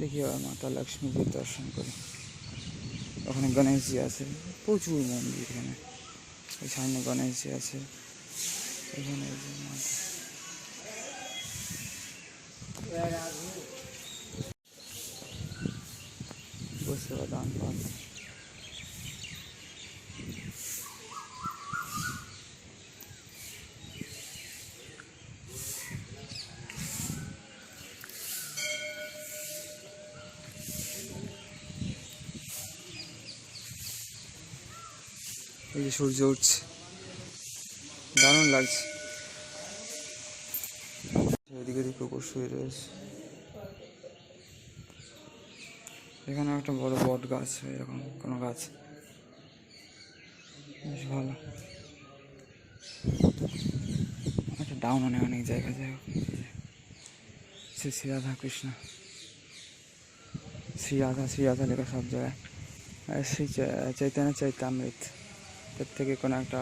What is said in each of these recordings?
দেখি আবার মাতা লক্ষ্মীজির দর্শন করি। ওখানে গণেশজি আছে, প্রচুর মন্দির এখানে। ওই সামনে গণেশজি আছে। এখানে মাতা বসে দান পান এই যে সূর্য উঠছে। দারুণ লাগছে। এদিকে দিকে কুকুর শুয়ে রয়েছে। এখানে একটা বড় বট গাছ এরকম কোনো গাছ। বেশ ভালো। একটা ডাউন অনেক অনেক জায়গা, যাই শ্রী শ্রী রাধা কৃষ্ণ। শ্রী রাধা শ্রী রাধা লেখা সব জায়গায়। শ্রী চৈতন্য চৈতামৃত। এর থেকে কোনো একটা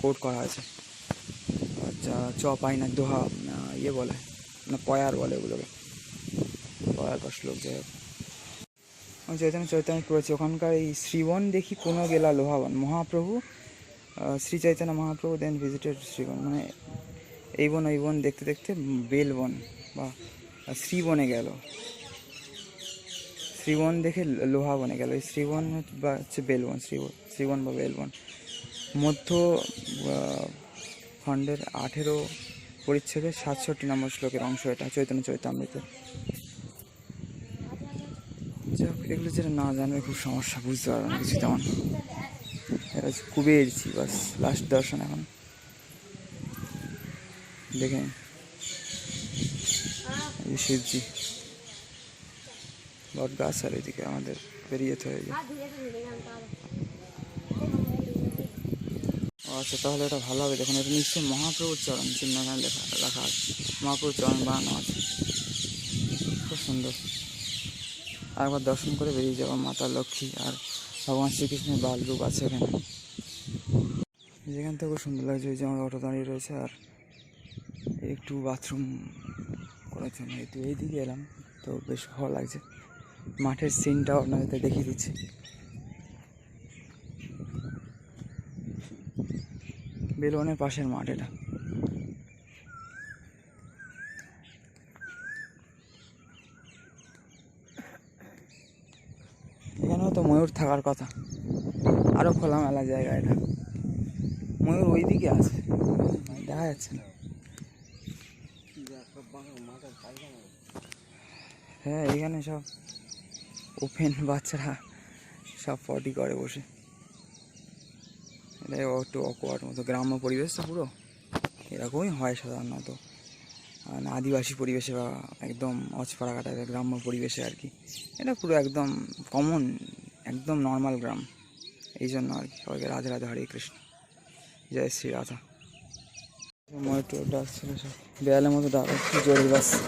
কোট করা আছে। আচ্ছা চ, পাই না, দোহা ইয়ে বলে, না, পয়ার বলে ওগুলোকে। পয়ার বা শ্লোক যাই হোক চৈতন্য চৈতন্য পড়েছি। ওখানকার এই শ্রীবন দেখি কোনো গেলা লোহাবন। Mahaprabhu Shri Chaitanya Mahaprabhu then visited Shriban. মানে এই বন, ওই বন দেখতে দেখতে বেলবন বা শ্রীবনে গেল। শ্রীবন দেখে লোহা বনে গেল। শ্রীবন বা হচ্ছে বেলবন, শ্রীবন শ্রীবন বা বেলবন। মধ্য খণ্ডের আঠেরো পরিচ্ছেদের সাতষট্টি নম্বর শ্লোকের অংশ এটা, চৈতন্য চৈতামৃতের এগুলো যেটা না জানলে খুব সমস্যা, বুঝতে পারবে না কিছু তেমন। এটা কুবেরছি বাস লাস্ট দর্শন এখন। দেখে শিবজি। বট গাছ আর এদিকে আমাদের বেরিয়ে যেতে হয়ে যায় আচ্ছা তাহলে এটা ভালো হবে। দেখুন, এটা নিশ্চয়ই মহাপ্রভুর চরণ চিহ্ন এখানে লেখা, রাখা আছে। মহাপ্রভুর চরণ বানানো আছে। খুব সুন্দর। আরেকবার দর্শন করে বেরিয়ে যাব, মাতা লক্ষ্মী আর ভগবান শ্রীকৃষ্ণের বাল রূপ আছে এখানে। যেখান থেকে সুন্দর লাগছে, ওই যে আমার অটো দাঁড়িয়ে রয়েছে আর একটু বাথরুম করার জন্য। একটু এইদিকে এলাম, তো বেশ ভালো লাগছে। মাঠের সিনটাও আপনাদের দেখিয়ে দিচ্ছি। বেলুনের পাশের মাঠ এটা। এখানেও তো ময়ূর থাকার কথা। আরও খোলামেলা জায়গা এটা। ময়ূর ওই দিকে আছে। দেখা যাচ্ছে না। হ্যাঁ এখানে সব ওপেন বাচ্চারা সব পটি করে বসে। এটা একটু অকওয়ার্ড মতো, গ্রাম্য পরিবেশ তো পুরো। এরকমই হয় সাধারণত। আদিবাসী পরিবেশে বা একদম অচপাড়া কাটা গ্রাম্য পরিবেশে আর কি। এটা পুরো একদম কমন একদম নর্মাল গ্রাম। এই জন্য আর কি সবাইকে রাধে রাধে, হরে কৃষ্ণ। জয় শ্রী রাধা। ময়ূর ডাকছিল সব। দেয়ালের মতো ডাক জোরে বাস।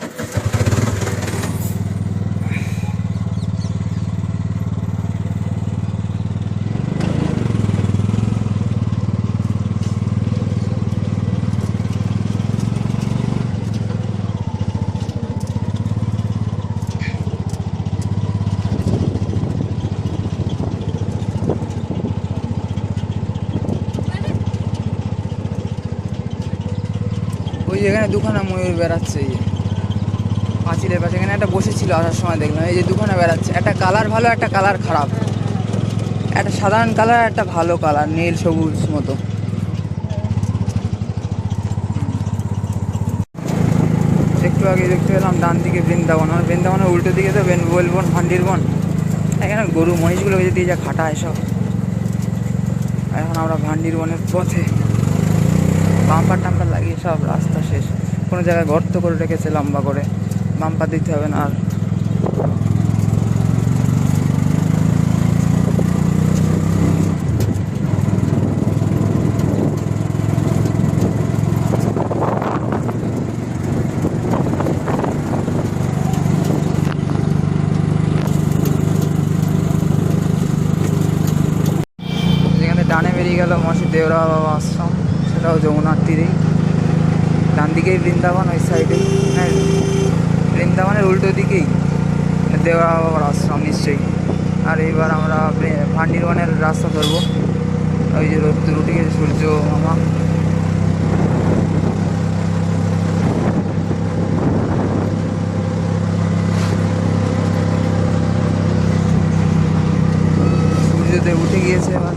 ওই এখানে দুখানা ময়ূর বেড়াচ্ছে, এই। পাঁচিলের পাশে। এখানে একটা বসেছিল আসার সময় দেখলাম, এই যে দুখানা বেড়াচ্ছে। একটা কালার ভালো, একটা কালার খারাপ। একটা সাধারণ কালার, একটা ভালো কালার, নীল, সবুজ মতো। একটু আগে দেখতে পেলাম ডান দিকে বৃন্দাবন। আর বৃন্দাবনের উল্টো দিকে তো বেন বলবন ভান্ডির বন। এখানে গরু মহিষগুলোকে যদি যা খাটায় সব। আর এখন আমরা ভান্ডির বনের পথে। বাম্পার টাম্পার লাগিয়ে সব রাস্তা শেষ। কোনো জায়গায় গর্ত করে রেখেছে লম্বা করে। বাম্পার দিতে হবে না আর। ডানে বেরিয়ে গেল মসি দেওরা বাবা সেটাও যমুনার তীরেই ডান দিকেই বৃন্দাবন, ওই সাইডে হ্যাঁ বৃন্দাবনের উল্টো দিকেই দেওয়া বাবার আশ্রম নিশ্চয়ই। আর এইবার আমরা ভান্ডিরওয়ানের রাস্তা ধরবো। ওই যে রোদ্দুর উঠে সূর্য, মামা। সূর্যদেব উঠে গিয়েছে এবার।